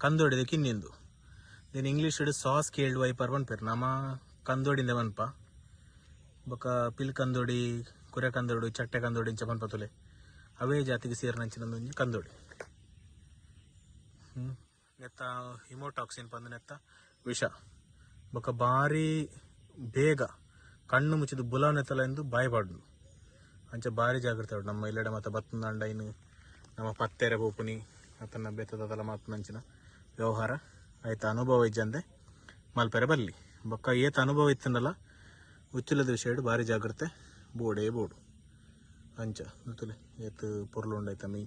ಕಂದೋಡಿದ ಕಿನ್ನಿಂದು ದೆನ್ ಇಂಗ್ಲೀಷ್ ಇಡ್ ಸಾಸ್ ಕೇಳ್ಡ್ ವೈಪರ್ ಪನ್ಪೇರು ನಮ್ಮ ಕಂದೋಡಿಂದ ಪನ್ಪ ಬೊಕ ಪಿಲ್ ಕಂದೋಡಿ ಕುರೆ ಕಂದೋಡಿ ಚಟ್ಟೆ ಕಂದೋಡಿ ಇಂಚ ಪನ್ಪತುಲೆ ಅವೇ ಜಾತಿಗೆ ಸೇರಿನಂಚಿನೊಂದು ಒಂಜಿ ಕಂದೋಡಿ ಹ್ಮ್. ನೆತ್ತ ಹಿಮೋಟಾಕ್ಸಿನ್ ಪಂದ್ ನೆತ್ತ ವಿಷ ಬೊಕ ಬಾರಿ ಬೇಗ ಕಣ್ಣು ಮುಚ್ಚಿದ ಬುಲಾವ್ ನೆತ್ತಲ ಎಂದು ಬಾಯ್ಪಾಡ್ದು ಅಂಚ ಬಾರಿ ಜಾಗ್ರತೆ ಉಂಟು ನಮ್ಮ ಇಲ್ಲೆಡೆ ಮತ್ತೆ ಬತ್ತನ ಅಂಡ ಇನ್ನು ನಮ್ಮ ಪತ್ತೆರೆ ಪೋಪುನಿ ಅತನ ಬೆತ್ತದಲ್ಲ ಮಾತನಂಚಿನ ವ್ಯವಹಾರ, ಆಯ್ತು? ಅನುಭವ ಇಜ್ಜಂದೆ ಮಲ್ಪೆರೆ ಬಲ್ಲಿ. ಬೊಕ್ಕ ಏತ ಅನುಭವ ಇತ್ತನಲ್ಲ ಉಚ್ಚಿಲದ ವಿಷಯ ಭಾರಿ ಜಾಗ್ರತೆ, ಬೋಡೇ ಬೋಡು. ಅಂಚ ಗೊತ್ತಲೆ ಏತ್ ಉಂಡೈತ ಮೀ.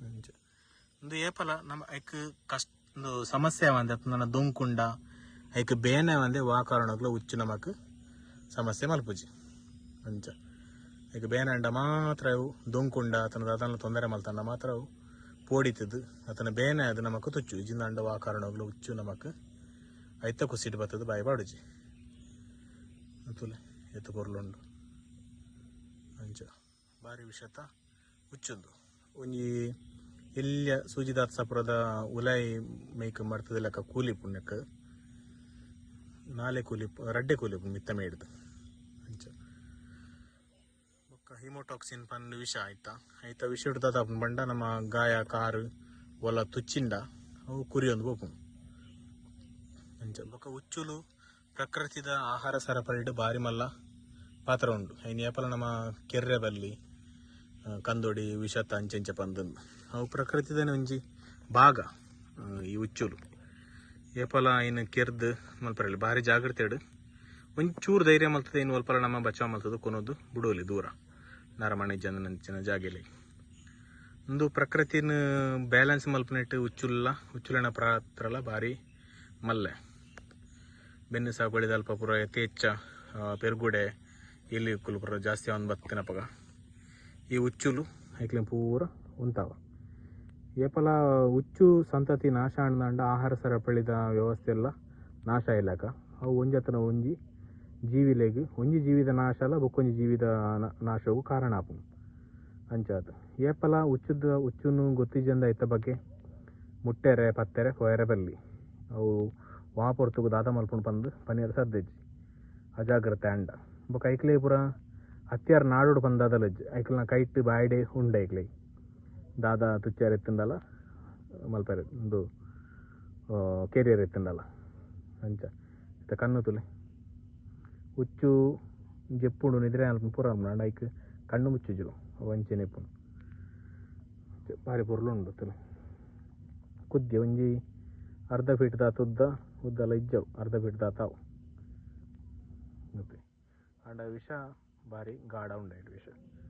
ಅಂಚ. ಒಂದು ಏಪಲ ನಮ್ಮ ಐಕ್ ಕಷ್ಟ ಒಂದು ಸಮಸ್ಯೆ ಅತ್ ನನ್ನ ದೊಂಕುಂಡ ಐಕ್ ಬೇನೆ ಬಂದೆ ವಾಕಾರಣಗ್ಲ ಉಚ್ಚು ನಮಕ್ ಸಮಸ್ಯೆ ಮಲ್ಪುಜಿ. ಅಂಚ. ಐಕ್ ಬೇನೆ ಅಂಡ ಮಾತ್ರ ಅವು ದೊಂಕುಂಡ ತನ್ನ ದಾತನ ತೊಂದರೆ ಮಲ್ತಂಡ ಮಾತ್ರ ಅವು. ಪೋಡಿತದು ಅತನ ಬೇನೆ ಅದು ನಮಕ್ ತುಚ್ಚು. ಇಜಿನ ಅಂಡ ವಾಕಾರಣಗ್ಲ ಉಚ್ಚು ನಮಕ್. ಐತ ಕುಸಿಟ್ ಬತ್ತದ ಬಾಯಿ ಬಾಡುಜಿ. ತುಲೆ ಎತ್ತು ಪೊರ್ಲುಂಡು ಅಂಚ. ಬಾರಿ ವಿಷತ. ಉಚ್ಚುಂದು ಒಂಜಿ ಎಲ್ಯ ಸೂಜಿದಾತ್ ಸಪುರದ ಉಲಾಯಿ ಮೇಯ್ಕ್ ಮಾಡ್ತದಲ್ಲಕ್ಕ ಲೆಕ್ಕ ಕೂಲಿ ಪುಣ್ಯಕ್ಕೆ. ನಾಲೆ ಕೂಲಿ ರಡ್ಡೆ ಕೂಲಿ ಮಿತ್ತ ಮೇಡ್ದು ಹಿಮೋಟಾಕ್ಸಿನ್ ಪಂದ್ ವಿಷ ಆಯ್ತಾ? ಆಯ್ತಾ, ವಿಷ ಹಿಡ್ದ ಬಂಡ ನಮ್ಮ ಗಾಯ, ಕಾರು ಒಲ ತುಚ್ಚಿಂಡ ಅವು ಕುರಿಯೊಂದು ಬೋಪು ಅಂಚ ಬೊಕ ಉಚ್ಚುಲು ಪ್ರಕೃತಿದ ಆಹಾರ ಸರಪಳಿಡ್ ಬಾರಿ ಮಲ್ಲ. ಪಾತ್ರ ಉಂಡು ಐನ್ ಏಪಲ ನಮ್ಮ ಕೆರೆ ಬಲ್ಲಿ ಕಂದೊಡಿ ವಿಷತ ಅಂಚೆಂಚೆ ಪಂದನ್ ಅವು ಪ್ರಕೃತಿದ ಒಂಜಿ ಭಾಗ ಈ ಉಚ್ಚುಲು ಏಪಲ ಇನ್ನು ಕೆರ್ದ್ ಮಲ್ಪರಲ್ಲಿ ಭಾರಿ ಜಾಗ್ರತೆ ಒಂಚೂರು ಧೈರ್ಯ ಮಲ್ತದೆ, ಇನ್ನು ಒಲ್ಪಲ ನಮ್ಮ ಬಚಾವ್ ಮಲ್ತದ, ಕೊನೋದು, ಬಿಡೋಲಿ ದೂರ. ನರಮಣಿ ಜನನಂಚಿನ ಜಾಗೆಲಿ. ಒಂದು ಪ್ರಕೃತಿನ ಬ್ಯಾಲೆನ್ಸ್ ಮಲ್ಪನೆಟ್ ಉಚ್ಚುಲ್ಲ, ಉಚ್ಚುಲನ ಪಾತ್ರಲ ಭಾರಿ ಮಲ್ಲೆ. ಬೆನ್ನು ಸಾಗುಳಿದ ಅಲ್ಪ ಪುರ ಯಥೇಚ್ಛ ಪೆರ್ಗುಡೆ, ಇಲ್ಲಿ ಕುಲ್ಪುರ ಜಾಸ್ತಿ ಅವನ್ ಬತ್ತಿನಪಗ ಈ ಉಚ್ಚುಲು ಐಕ್ಲೆ ಪೂರ ಉಂತಾವ. ಏಪಲ ಉಚ್ಚು ಸಂತತಿ ನಾಶ ಅಂಡ ಆಹಾರ ಸರಪಳಿದ ವ್ಯವಸ್ಥೆ ಎಲ್ಲ ನಾಶ ಇಲ್ಲಕ. ಅವು ಒಂಜತನ ಒಂಜಿ ಜೀವಿಲೆಗ್ ಒಂಜಿ ಜೀವಿದ ನಾಶ ಅಲ್ಲ ಬೊಕ್ಕೊಂಜಿ ಜೀವಿದ ನಾಶವು ಕಾರಣ ಆಪು ಅಂಚಾದ ಏಪಲ ಉಚ್ಚುದ, ಉಚ್ಚುನು ಗೊತ್ತಿಜಂದ ಇತ್ತ ಬಗ್ಗೆ? ಮುಟ್ಟೆರೆ, ಪತ್ತೆರೆ ಕೊಯರೆ ಬಲ್ಲಿ. ಅವು ವಾಪೊರ್ತುಗು ದಾದ ಮಲ್ಪುಂಡು ಪಂದ್ ಪನ್ನೀರ್ ಸದ್ದೆಜ್ಜಿ. ಅಜಾಗ್ರತೆ ಅಂಡ. ಬೊಕ ಐಕ್ಲೆ ಪುರ ಹತ್ಯಾರ ನಾಡೋಡು ಬಂದಾದಲಜ್ಜಿ ಐಕ್ಲನ ಕೈಟ್ ಬಾಯ್ಡೆ ಉಂಡೆ ಐಕ್ಲೆ. ದಾದ ತುಚ್ಚಾರ ಎತ್ತಿಂದಲ್ಲ ಮಲ್ಪರೆ ಒಂದು ಕೆರಿಯರ್ ಎತ್ತಿಂದಲ್ಲ ಅಂಚ, ಇತ್ತ ಕಣ್ಣು ತುಲೆ. ಉಚ್ಚು ಜೆಪ್ಪುಂಡು ನಿದ್ರೆ ಅಲ್ಪ ಪೂರ ಅಂಡ ಐಕ್ ಕಣ್ಣು ಮುಚ್ಚುಜು ವಂಚನೆ ಇಪ್ಪುಂಡು ಬಾರಿ ಪೊರ್ಲು ಉಂಡು ತುಲೆ ಕುದ್ದೆ ಒಂಜಿ ಅರ್ಧ ಫೀಟ್ ದಾತ ಉದ್ದ ಉದ್ದಲ ಇಜ್ಜವು ಅರ್ಧ ಫೀಟ್ ದಾತಾವು ಮತ್ತೆ ಅಂಡ ವಿಷ ಬಾರಿ ಗಾಢ ಉಂಡ ವಿಷ ಅಂತಲೇ